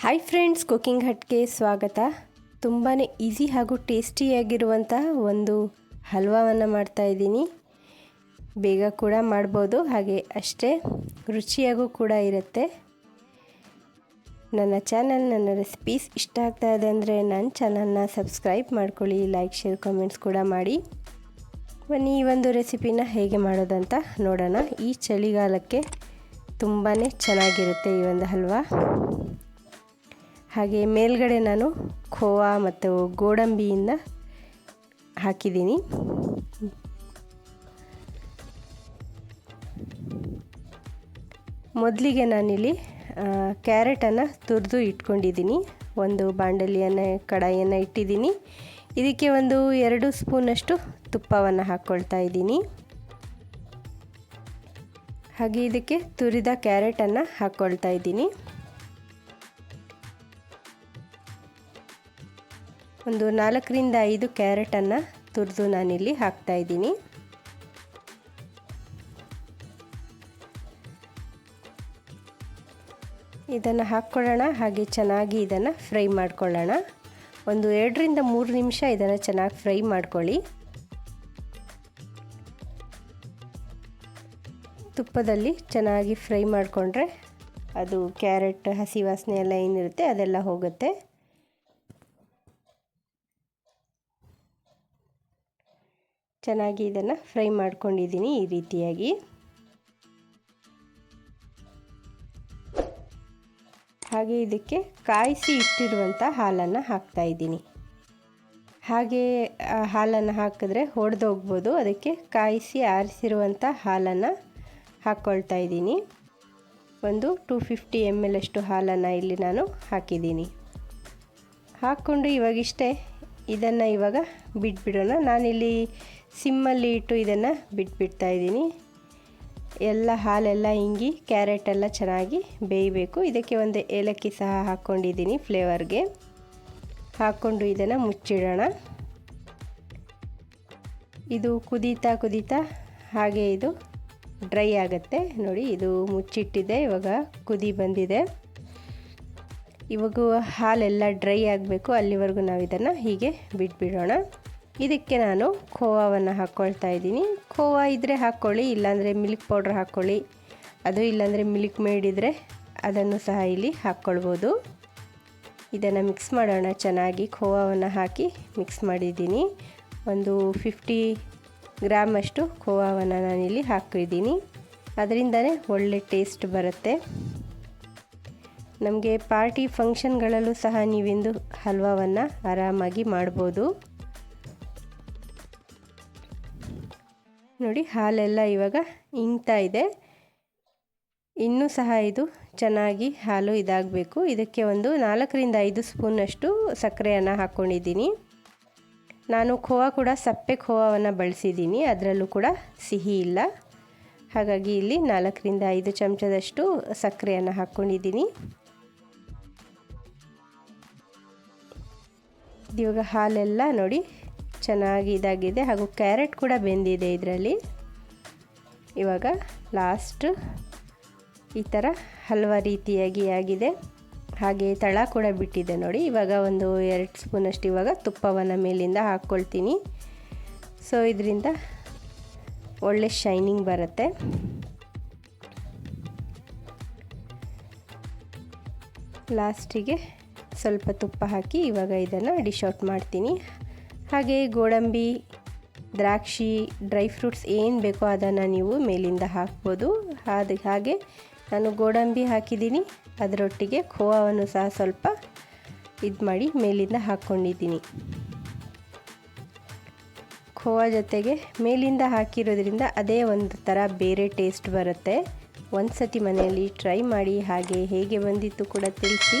Hi friends cooking ಹಟ್ಗೆ ಸ್ವಾಗತ ತುಂಬಾ easy ಹಾಗೂ ಟೇಸ್ಟಿಯಾಗಿರುವಂಥ ಒಂದು ಹಲ್ವಾವನ್ನು ಮಾಡ್ತಾ ಇದ್ದೀನಿ ಬೇಗ ಕೂಡ ಮಾಡ್ಬೋದು ಹಾಗೆ ಅಷ್ಟೇ ರುಚಿಯಾಗೂ ಕೂಡ ಇರುತ್ತೆ ನನ್ನ ಚಾನಲ್ ನನ್ನ ರೆಸಿಪೀಸ್ ಇಷ್ಟ ಆಗ್ತಾ ಇದೆ ಅಂದರೆ ನನ್ನ ಚಾನಲ್ನ ಸಬ್ಸ್ಕ್ರೈಬ್ ಮಾಡ್ಕೊಳ್ಳಿ ಲೈಕ್ ಶೇರ್ ಕಮೆಂಟ್ಸ್ ಕೂಡ ಮಾಡಿ ಬನ್ನಿ ಈ ಒಂದು ರೆಸಿಪಿನ ಹೇಗೆ ಮಾಡೋದಂತ ನೋಡೋಣ ಈ ಚಳಿಗಾಲಕ್ಕೆ ತುಂಬಾ ಚೆನ್ನಾಗಿರುತ್ತೆ ಈ ಒಂದು ಹಲ್ವಾ ಹಾಗೆ ಮೇಲ್ಗಡೆ ನಾನು ಖೋವಾ ಮತ್ತು ಗೋಡಂಬಿಯಿಂದ ಹಾಕಿದ್ದೀನಿ. ಮೊದಲಿಗೆ ನಾನಿಲ್ಲಿ ಕ್ಯಾರೆಟನ್ನು ತುರಿದು ಇಟ್ಕೊಂಡಿದ್ದೀನಿ. ಒಂದು ಬಾಂಡಲಿಯನ್ನು, ಕಡಾಯಿಯನ್ನು ಇಟ್ಟಿದ್ದೀನಿ. ಇದಕ್ಕೆ ಒಂದು ಎರಡು ಸ್ಪೂನಷ್ಟು ತುಪ್ಪವನ್ನು ಹಾಕ್ಕೊಳ್ತಾ ಇದ್ದೀನಿ. ಹಾಗೆ ಇದಕ್ಕೆ ತುರಿದ ಕ್ಯಾರೆಟನ್ನು ಹಾಕ್ಕೊಳ್ತಾ ಇದ್ದೀನಿ. ಒಂದು ನಾಲ್ಕರಿಂದ ಐದು ಕ್ಯಾರೆಟನ್ನು ತುರಿದು ನಾನಿಲ್ಲಿ ಹಾಕ್ತಾ ಇದ್ದೀನಿ. ಇದನ್ನು ಹಾಕ್ಕೊಳ್ಳೋಣ, ಹಾಗೆ ಚೆನ್ನಾಗಿ ಇದನ್ನು ಫ್ರೈ ಮಾಡ್ಕೊಳ್ಳೋಣ. ಒಂದು ಎರಡರಿಂದ ಮೂರು ನಿಮಿಷ ಇದನ್ನು ಚೆನ್ನಾಗಿ ಫ್ರೈ ಮಾಡ್ಕೊಳ್ಳಿ. ತುಪ್ಪದಲ್ಲಿ ಚೆನ್ನಾಗಿ ಫ್ರೈ ಮಾಡಿಕೊಂಡ್ರೆ ಅದು ಕ್ಯಾರೆಟ್, ಹಸಿ ವಾಸನೆ ಎಲ್ಲ ಏನಿರುತ್ತೆ ಅದೆಲ್ಲ ಹೋಗುತ್ತೆ. ಚೆನ್ನಾಗಿ ಇದನ್ನು ಫ್ರೈ ಮಾಡ್ಕೊಂಡಿದ್ದೀನಿ ಈ ರೀತಿಯಾಗಿ. ಹಾಗೆ ಇದಕ್ಕೆ ಕಾಯಿಸಿ ಇಟ್ಟಿರುವಂಥ ಹಾಲನ್ನು ಹಾಕ್ತಾ ಇದ್ದೀನಿ. ಹಾಗೆ ಹಾಲನ್ನು ಹಾಕಿದ್ರೆ ಹೊಡೆದೋಗ್ಬೋದು ಅದಕ್ಕೆ ಕಾಯಿಸಿ ಆರಿಸಿರುವಂಥ ಹಾಲನ್ನು ಹಾಕ್ಕೊಳ್ತಾ ಇದ್ದೀನಿ. ಒಂದು ಟೂ ಫಿಫ್ಟಿ ಎಂ ಎಲ್ ಅಷ್ಟು ಹಾಲನ್ನು ಇಲ್ಲಿ ನಾನು ಹಾಕಿದ್ದೀನಿ. ಹಾಕ್ಕೊಂಡು ಇವಾಗಿಷ್ಟೇ ಇದನ್ನು ಇವಾಗ ಬಿಟ್ಬಿಡೋಣ. ನಾನಿಲ್ಲಿ ಸಿಮ್ಮಲ್ಲಿ ಇಟ್ಟು ಇದನ್ನು ಬಿಟ್ಬಿಡ್ತಾ ಇದ್ದೀನಿ. ಎಲ್ಲ ಹಾಲೆಲ್ಲ ಹಿಂಗಿ ಕ್ಯಾರೆಟ್ ಎಲ್ಲ ಚೆನ್ನಾಗಿ ಬೇಯಬೇಕು. ಇದಕ್ಕೆ ಒಂದು ಏಲಕ್ಕಿ ಸಹ ಹಾಕ್ಕೊಂಡಿದ್ದೀನಿ ಫ್ಲೇವರ್ಗೆ. ಹಾಕ್ಕೊಂಡು ಇದನ್ನು ಮುಚ್ಚಿಡೋಣ. ಇದು ಕುದೀತಾ ಕುದೀತಾ ಹಾಗೆ ಇದು ಡ್ರೈ ಆಗುತ್ತೆ. ನೋಡಿ, ಇದು ಮುಚ್ಚಿಟ್ಟಿದೆ, ಇವಾಗ ಕುದಿ ಬಂದಿದೆ. ಇವಾಗ ಹಾಲೆಲ್ಲ ಡ್ರೈ ಆಗಬೇಕು, ಅಲ್ಲಿವರೆಗೂ ನಾವು ಇದನ್ನು ಹೀಗೆ ಬಿಟ್ಬಿಡೋಣ. ಇದಕ್ಕೆ ನಾನು ಖೋವಾವನ್ನು ಹಾಕ್ಕೊಳ್ತಾ ಇದ್ದೀನಿ. ಖೋವಾ ಇದ್ದರೆ ಹಾಕ್ಕೊಳ್ಳಿ, ಇಲ್ಲಾಂದರೆ ಮಿಲ್ಕ್ ಪೌಡ್ರ್ ಹಾಕ್ಕೊಳ್ಳಿ. ಅದು ಇಲ್ಲಾಂದರೆ ಮಿಲ್ಕ್ ಮೇಡ್ ಇದ್ದರೆ ಅದನ್ನು ಸಹ ಇಲ್ಲಿ ಹಾಕ್ಕೊಳ್ಬೋದು. ಇದನ್ನು ಮಿಕ್ಸ್ ಮಾಡೋಣ. ಚೆನ್ನಾಗಿ ಖೋವಾವನ್ನು ಹಾಕಿ ಮಿಕ್ಸ್ ಮಾಡಿದ್ದೀನಿ. ಒಂದು ಫಿಫ್ಟಿ ಗ್ರಾಮಷ್ಟು ಖೋವಾವನ್ನು ನಾನಿಲ್ಲಿ ಹಾಕಿದ್ದೀನಿ ಅದರಿಂದನೇ ಒಳ್ಳೆ ಟೇಸ್ಟ್ ಬರುತ್ತೆ. ನಮಗೆ ಪಾರ್ಟಿ ಫಂಕ್ಷನ್ಗಳಲ್ಲೂ ಸಹ ನೀವಿಂದು ಹಲ್ವಾವನ್ನು ಆರಾಮಾಗಿ ಮಾಡ್ಬೋದು. ನೋಡಿ, ಹಾಲೆಲ್ಲ ಇವಾಗ ಇಂಗ್ತಾ ಇದೆ. ಇನ್ನೂ ಸಹ ಇದು ಚೆನ್ನಾಗಿ ಹಾಲು ಇದಾಗಬೇಕು. ಇದಕ್ಕೆ ಒಂದು ನಾಲ್ಕರಿಂದ ಐದು ಸ್ಪೂನಷ್ಟು ಸಕ್ಕರೆಯನ್ನು ಹಾಕ್ಕೊಂಡಿದ್ದೀನಿ ನಾನು ಖೋವಾ ಕೂಡ ಸಪ್ಪೆ ಖೋವಾವನ್ನು ಬಳಸಿದ್ದೀನಿ. ಅದರಲ್ಲೂ ಕೂಡ ಸಿಹಿ ಇಲ್ಲ. ಹಾಗಾಗಿ ಇಲ್ಲಿ ನಾಲ್ಕರಿಂದ ಐದು ಚಮಚದಷ್ಟು ಸಕ್ಕರೆಯನ್ನು ಹಾಕ್ಕೊಂಡಿದ್ದೀನಿ ಇವಾಗ ಹಾಲೆಲ್ಲ ನೋಡಿ ಚೆನ್ನಾಗಿ ಇದಾಗಿದೆ ಹಾಗೂ ಕ್ಯಾರೆಟ್ ಕೂಡ ಬೆಂದಿದೆ ಇದರಲ್ಲಿ. ಇವಾಗ ಲಾಸ್ಟ್ ಈ ಥರ ಹಲ್ವ ರೀತಿಯಾಗಿ ಆಗಿದೆ. ಹಾಗೆ ತಳ ಕೂಡ ಬಿಟ್ಟಿದೆ ನೋಡಿ. ಇವಾಗ ಒಂದು ಎರಡು ಸ್ಪೂನಷ್ಟು ಇವಾಗ ತುಪ್ಪವನ್ನು ಮೇಲಿಂದ ಹಾಕ್ಕೊಳ್ತೀನಿ. ಸೊ ಇದರಿಂದ ಒಳ್ಳೆ ಶೈನಿಂಗ್ ಬರುತ್ತೆ. ಲಾಸ್ಟಿಗೆ ಸ್ವಲ್ಪ ತುಪ್ಪ ಹಾಕಿ ಇವಾಗ ಇದನ್ನು ಡಿಶ್ ಔಟ್ ಮಾಡ್ತೀನಿ. ಹಾಗೆ ಗೋಡಂಬಿ, ದ್ರಾಕ್ಷಿ, ಡ್ರೈ ಫ್ರೂಟ್ಸ್ ಏನು ಬೇಕೋ ಅದನ್ನು ನೀವು ಮೇಲಿಂದ ಹಾಕ್ಬೋದು. ಅದು ಹಾಗೆ ನಾನು ಗೋಡಂಬಿ ಹಾಕಿದ್ದೀನಿ. ಅದರೊಟ್ಟಿಗೆ ಖೋವಾವನ್ನು ಸಹ ಸ್ವಲ್ಪ ಇದು ಮಾಡಿ ಮೇಲಿಂದ ಹಾಕ್ಕೊಂಡಿದ್ದೀನಿ. ಖೋವಾ ಜೊತೆಗೆ ಮೇಲಿಂದ ಹಾಕಿರೋದ್ರಿಂದ ಅದೇ ಒಂದು ಥರ ಬೇರೆ ಟೇಸ್ಟ್ ಬರುತ್ತೆ. ಒಂದು ಸತಿ ಮನೆಯಲ್ಲಿ ಟ್ರೈ ಮಾಡಿ ಹಾಗೆ ಹೇಗೆ ಬಂದಿತ್ತು ಕೂಡ ತಿಳಿಸಿ.